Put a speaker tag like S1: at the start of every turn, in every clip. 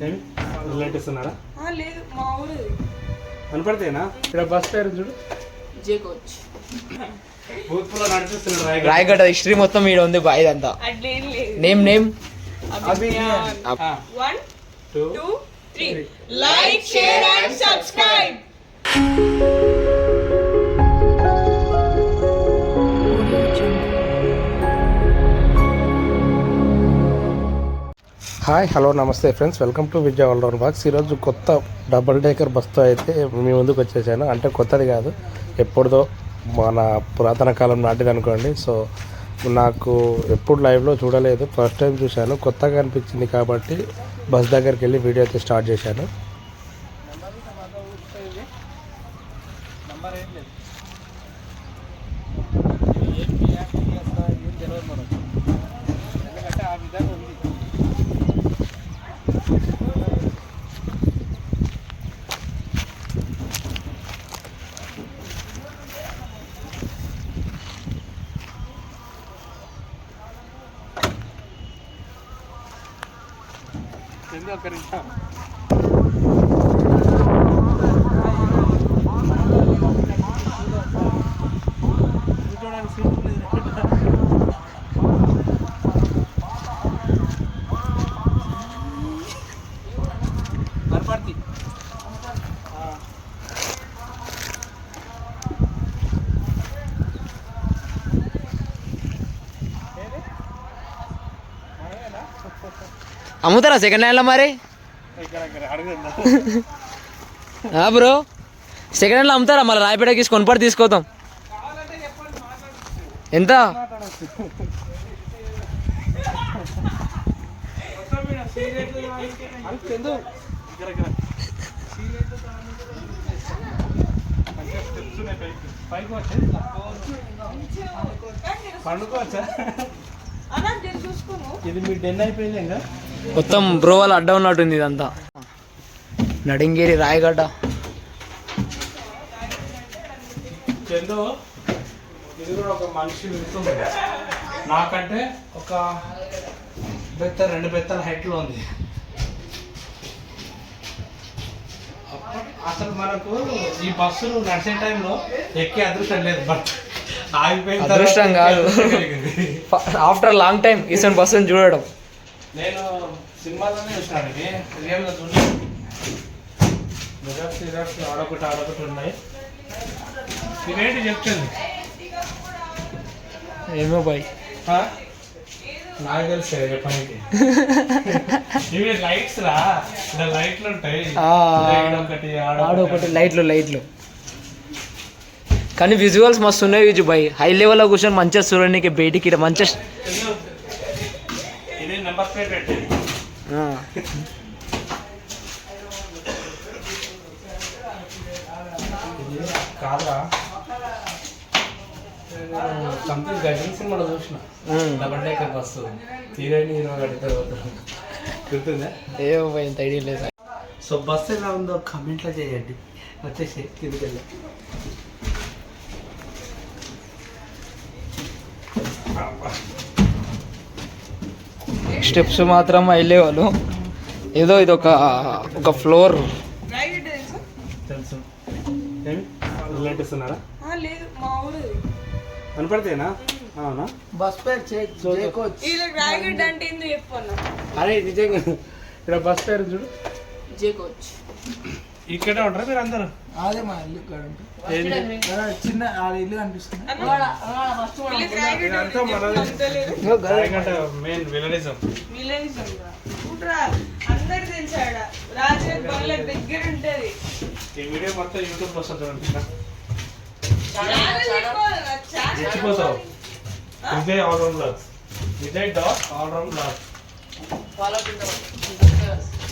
S1: ఏమి రిలేటివ్స్ ఉన్నారా
S2: ఆ, లేదు మా ఊరు.
S1: కనపడితేనా? ఇక్కడ బస్ పేరు చూడు.
S2: జే కోచ్
S1: నడిపిస్తున్నాడు రాయగడ
S3: రాయగడ హిస్టరీ మొత్తం ఈడ ఉంది బా ఇదంతా.
S2: అట్లేం లేదు.
S3: Name name.
S2: One
S1: two
S2: three. Like share and subscribe
S1: hi hello నమస్తే ఫ్రెండ్స్ వెల్కమ్ టు విద్యా వల్డౌన్ బాక్స్ ఈరోజు కొత్త డబుల్ డేకర్ బస్తో అయితే మీ ముందుకు వచ్చేసాను. అంటే కొత్తది కాదు ఎప్పుడుదో మన పురాతన కాలం నాటిది అనుకోండి. సో నాకు ఎప్పుడు లైవ్లో చూడలేదు. ఫస్ట్ టైం చూశాను. కొత్తగా అనిపించింది కాబట్టి బస్ దగ్గరికి వెళ్ళి వీడియో అయితే స్టార్ట్ చేశాను. சேர்ந்து உட்காருங்க Thank you.
S3: అమ్ముతారా సెకండ్ హ్యాండ్లో మరి? బ్రో సెకండ్ హ్యాండ్లో అమ్ముతారా? మళ్ళీ రాయపేటకి కొనుపడి తీసుకోతాం ఎంత?
S1: పండుకోవచ్చా? ఇది మీ డెన్ అయిపోయింది ఇంకా?
S3: మొత్తం బ్రో వాళ్ళు అడ్డ ఉన్నట్టుంది ఇదంతా. నడింగేరి రాయగడ్డ.
S1: చందు ఇది కూడా ఒక మనిషి వెళ్తుంది. నాకంటే ఒక బెత్త రెండు బెత్తల హైట్లో ఉంది. అసలు మనకు ఈ బస్సులు నడిచే టైంలో ఎక్కే అదృష్టం లేదు. బట్ ఆగిపోయిన తర్వాత
S3: అదృష్టం కాదు. ఆఫ్టర్ లాంగ్ టైం ఇసన్ బస్సుని చూడడం.
S1: నేను సినిమాలోనే చూసినాను ఇది రియల్గా మిరర్స్ మిరర్స్ ఆడొకటి ఆడొకటి ఉన్నాయి. ఇదేంటి చెప్తుంది?
S3: ఏమో బాయ్?
S1: నాకు తెలుసు చెప్పడానికి ఇవి లైట్స్ రా. ఇక్కడ లైట్లు ఉంటాయి. ఒకటి ఆడ
S3: ఆడొకటి. లైట్లు లైట్లు. కానీ విజువల్స్ మస్తు ఉన్నాయి విజు బాయ్. హై లెవెల్లో కూర్చొని మంచిగా చూడడానికి బయటికి మంచిగా
S1: ఇది నెంబర్ ప్లేట్ పెట్టి
S3: ఆ.
S1: కాదురా. సంథింగ్ గజల్ సినిమాలో చూసిన. Double decker bus heroine hero గుర్తుందా?
S3: ఏమో ఇంత ఐడియా లేదు.
S1: సో బస్సు ఎలా ఉందో కమెంట్లో చేయండి. వచ్చేసి కిందికెళ్ళి
S3: స్టెప్స్ మాత్రం లెవెల్ ఏదో ఇది ఒక ఒక ఫ్లోర్.
S1: కనపడితేనా? అవునా?
S3: బస్ పేరు
S2: అంటే
S1: అరే నిజంగా. ఇక్కడ బస్ పేరు చూడు.
S2: జే కోచ్
S1: ఇక్కడే ఉంటారా మీరు అందరూ?
S4: అదే మా ఇల్లు ఇక్కడ ఉంటుంది. చిన్న ఆ ఇల్లు కనిపిస్తుంది.
S2: రాయగడ్డ
S1: మెయిన్ విలనిజం
S2: అందరు తెలిసాడ రాజు బంగ్లా దగ్గర ఉంటది.
S1: ఈ వీడియో మొత్తం యూట్యూబ్ వస్తుంది Vijay all round blogs Vijay dot all round blogs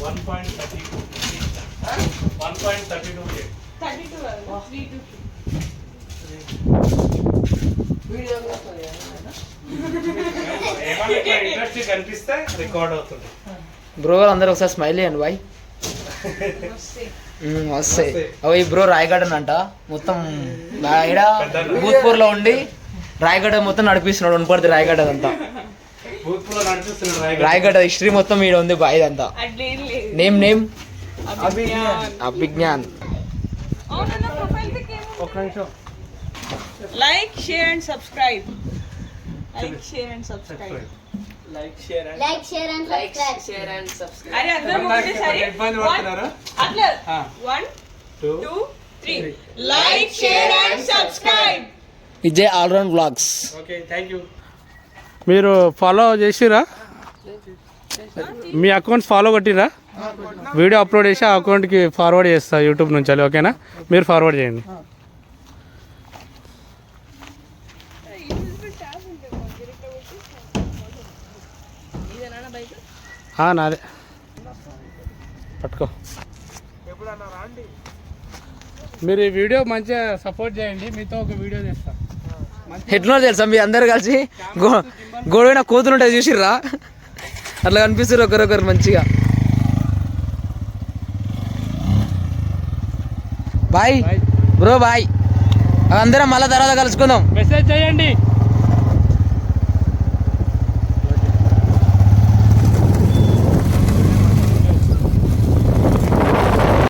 S1: one point thirty one point thirty two
S2: 32 కాదు, 32.
S1: ఏమన్నా ఇట్లా ఇంట్రెస్ట్ కనిపిస్తే రికార్డ్ అవుతుంది.
S3: బ్రో అందరు ఒకసారి స్మైల్ చేయండి బాయ్.
S2: వస్తాయి.
S3: అవి బ్రో రాయగడ్డ అంట. మొత్తం ఇక్కడ భూత్పూర్లో ఉండి రాయగడ్డ మొత్తం నడిపిస్తున్నాడు ఉనపడితే అంతా
S1: బూత్లో నడిపిస్తున్నాడు
S3: రాయగడ్డ. హిస్టరీ మొత్తం ఈడ ఉంది బాయ్
S2: లేదు.
S3: Name name
S2: Abhigyan.
S1: నిమిషం.
S2: Like share and subscribe. Like share and subscribe.
S5: Like share and subscribe.
S2: అరే అందరం ఒకటేసారి
S1: ఇబ్బంది
S2: One,
S1: పడుతున్నారా?
S2: అట్లా.
S1: ఆ.
S2: One
S1: two
S2: two three like share and subscribe
S3: Vijay all round blogs
S1: okay మీరు ఫాలో చేసిరా? మీ అకౌంట్స్ ఫాలో కొట్టిరా? వీడియో అప్లోడ్ చేసి ఆ అకౌంట్కి ఫార్వర్డ్ చేస్తా యూట్యూబ్ నుంచి ఓకేనా? మీరు ఫార్వర్డ్ చేయండి. నాదే. పట్టుకో. మీరు ఈ వీడియో మంచిగా సపోర్ట్ చేయండి మీతో ఒక వీడియో చేస్తా.
S3: ఎట్లా తెలుసా మీ అందరు కలిసి? గో గొడవైన కూతురు ఉంటుంది చూసిర్రా? అట్లా కనిపిస్తారు ఒకరొకరు మంచిగా. బాయ్ బ్రో బాయ్ అందరం మళ్ళా తర్వాత కలుసుకుందాం.
S1: మెసేజ్ చేయండి.